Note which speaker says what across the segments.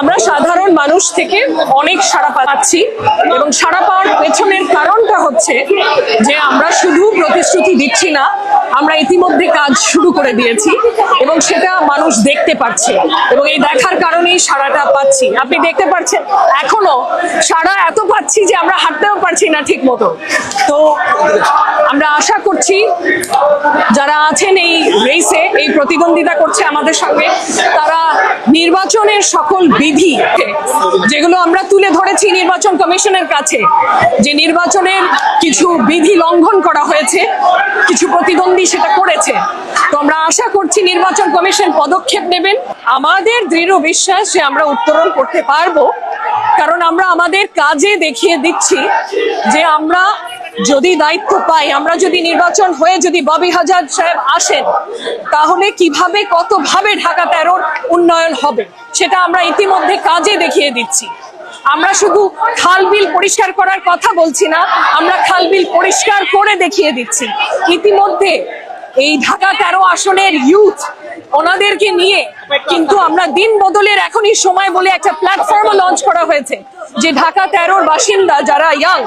Speaker 1: আমরা সাধারণ মানুষ থেকে অনেক সাড়া পাচ্ছি এবং সাড়া পাওয়ার পেছনের কারণটা হচ্ছে যে আমরা শুধু প্রতিশ্রুতি দিচ্ছি না, আমরা ইতিমধ্যে কাজ শুরু করে দিয়েছি এবং সেটা মানুষ দেখতে পাচ্ছে এবং এই দেখার কারণেই সাড়াটা পাচ্ছি। আপনি দেখতে পাচ্ছেন, এখনও সাড়া এত পাচ্ছি যে আমরা হাঁটতেও পারছি না ঠিক মতো। তো আমরা আশা করছি যারা আছেন এই রেসে এই প্রতিদ্বন্দ্বিতা করছে আমাদের সঙ্গে, তারা নির্বাচনের সকল বিধি যেগুলো আমরা তুলে ধরেছি নির্বাচন কমিশনের কাছে, যে নির্বাচনের কিছু বিধি লঙ্ঘন করা হয়েছে, কিছু প্রতিদ্বন্দ্বী সেটা করেছে। তো আমরা আশা করছি নির্বাচন কমিশন পদক্ষেপ নেবেন। আমাদের দৃঢ় বিশ্বাস যে আমরা উত্তরণ করতে পারব, কারণ আমরা আমাদের কাজে দেখিয়ে দিচ্ছি যে আমরা যদি দায়িত্ব পাই, আমরা যদি নির্বাচন হয়ে যদি ববি হাজার সাহেব আসেন, তাহলে কীভাবে, কতভাবে ঢাকা তেরোর উন্নয়ন হবে? সেটা আমরা ইতিমধ্যে কাজে দেখিয়ে দিচ্ছি। আমরা শুধু খাল বিল পরিষ্কার করার কথা বলছি না, আমরা খাল বিল পরিষ্কার করে দেখিয়ে দিচ্ছি। ইতিমধ্যে এই ঢাকা তেরো আসনের ইউথ ওনাদেরকে নিয়ে কিন্তু আমরা দিন বদলের এখনই সময় বলে একটা প্ল্যাটফর্ম লঞ্চ করা হয়েছে, যে ঢাকা তেরোর বাসিন্দা যারা ইয়াং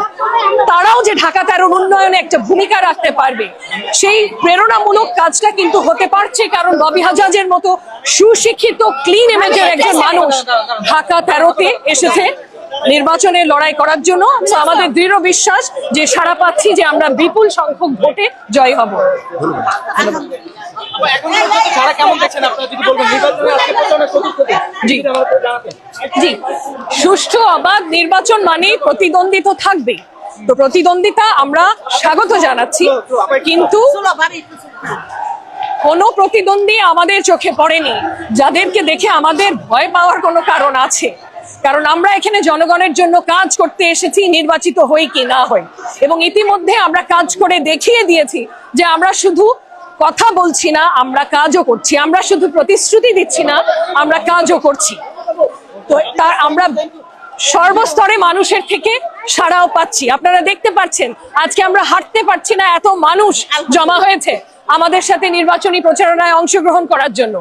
Speaker 1: তারাও যে ঢাকা তেরোর উন্নয়নে একটা ভূমিকা রাখতে পারবে। সেই প্রেরণামূলক কাজটা কিন্তু হতে পারছে, কারণ ববি হাজাজের মতো সুশিক্ষিত ক্লিন ইমেজের একজন মানুষ ঢাকা তেরোতে এসেছে। নির্বাচনে লড়াই করার জন্য। আমাদের দৃঢ় বিশ্বাস যে সারা পাচ্ছি যে আমরা বিপুল সংখ্যক ভোটে জয় হব। জি। সুষ্ঠু অবাধ নির্বাচন মানেই প্রতিদ্বন্দ্বী তো থাকবেই। তো প্রতিদ্বন্দ্বিতা আমরা স্বাগত জানাচ্ছি। কিন্তু কোনো প্রতিদ্বন্দ্বী আমাদের চোখে পড়েনি। যাদেরকে দেখে আমাদের ভয় পাওয়ার কোনো কারণ আছে। কারণ আমরা এখানে জনগণের জন্য কাজ করতে এসেছি, নির্বাচিত হই কি না হই। এবং ইতিমধ্যে আমরা কাজ করে দেখিয়ে দিয়েছি যে আমরা শুধু কথা বলছি না, আমরা কাজও করছি। আমরা শুধু প্রতিশ্রুতি দিচ্ছি না, আমরা কাজও করছি। তো তার আমরা সর্বস্তরে মানুষের থেকে সাড়াও পাচ্ছি। আপনারা দেখতে পাচ্ছেন, আজকে আমরা হাঁটতে পারছি না, এত মানুষ জমা হয়েছে আমাদের সাথে নির্বাচনী প্রচারণায় অংশগ্রহণ করার জন্য।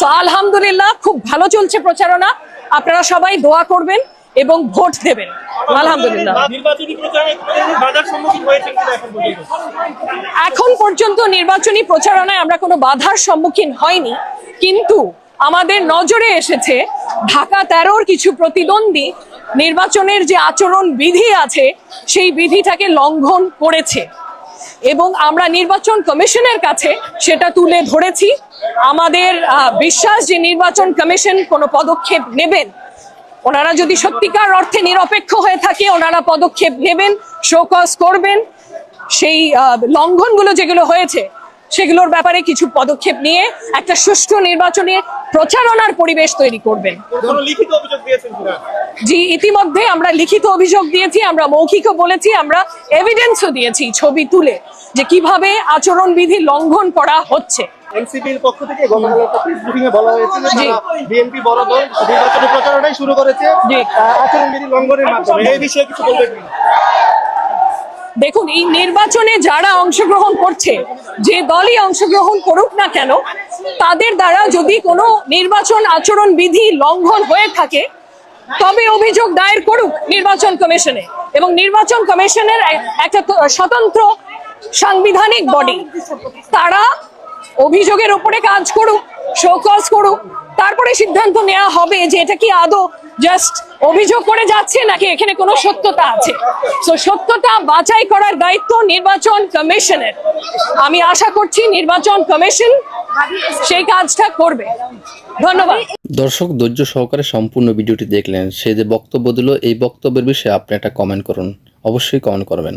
Speaker 1: তো আলহামদুলিল্লাহ, খুব ভালো চলছে প্রচারণা। আপনারা সবাই দোয়া করবেন এবং ভোট দেবেন। আলহামদুলিল্লাহ।
Speaker 2: এখন পর্যন্ত?
Speaker 1: নির্বাচনী প্রচারণায় আমরা কোনো বাধার সম্মুখীন হয়নি কিন্তু আমাদের নজরে এসেছে ঢাকা তেরোর কিছু প্রতিদ্বন্দ্বী নির্বাচনের যে আচরণ বিধি আছে সেই বিধিটাকে লঙ্ঘন করেছে। এবং আমরা নির্বাচন কমিশনের কাছে সেটা তুলে ধরেছি। আমাদের বিশ্বাস যে নির্বাচন কমিশন কোনো পদক্ষেপ নেবেন, ওনারা যদি সত্যিকার অর্থে নিরপেক্ষ হয়ে থাকে, ওনারা পদক্ষেপ নেবেন, শোকজ করবেন। সেই লঙ্ঘনগুলো যেগুলো হয়েছে, সেগুলোর ব্যাপারে কিছু পদক্ষেপ নিয়ে একটা সুষ্ঠু নির্বাচনে প্রচারণার পরিবেশ তৈরি করবেন। জি ইতিমধ্যে আমরা লিখিত অভিযোগ দিয়েছি আমরা মৌখিকও বলেছি আমরা এভিডেন্সও দিয়েছি ছবি তুলে যে কীভাবে আচরণ বিধি লঙ্ঘন করা হচ্ছে।
Speaker 2: এনসিপির পক্ষ থেকে গতকাল একটা প্রেস ব্রিফিং এ বলা হয়েছে যে বিএনপি বড় দল নির্বাচনী প্রচারণাই শুরু করেছে আচরণবিধি লঙ্ঘনের মাধ্যমে। এই বিষয়ে কিছু বলবেন
Speaker 1: দেখুন এই নির্বাচনে যারা অংশগ্রহণ করছে যে দলই অংশগ্রহণ করুক না কেন তাদের দ্বারা যদি কোনো নির্বাচন আচরণ বিধি লঙ্ঘন হয়ে থাকে, তবে অভিযোগ দায়ের করুক নির্বাচন কমিশনে। এবং নির্বাচন কমিশনের একটা স্বতন্ত্র সাংবিধানিক বডি তারা অভিযোগের ওপরে কাজ করুক, শোকজ করুক, তারপরে সিদ্ধান্ত নেওয়া হবে যে এটা কি আদৌ জাস্ট অভিযোগ করে যাচ্ছে নাকি এখানে কোনো সত্যতা আছে? তো সত্যতা বাছাই করার দায়িত্ব নির্বাচন কমিশনের। আমি আশা করছি নির্বাচন কমিশন সেই কাজটা করবে। ধন্যবাদ।
Speaker 3: দর্শক, ধৈর্য সহকারে সম্পূর্ণ ভিডিওটি দেখলেন। সে যে বক্তব্য দিল, এই বক্তব্যের বিষয়ে আপনি একটা কমেন্ট করুন। অবশ্যই কমেন্ট করবেন।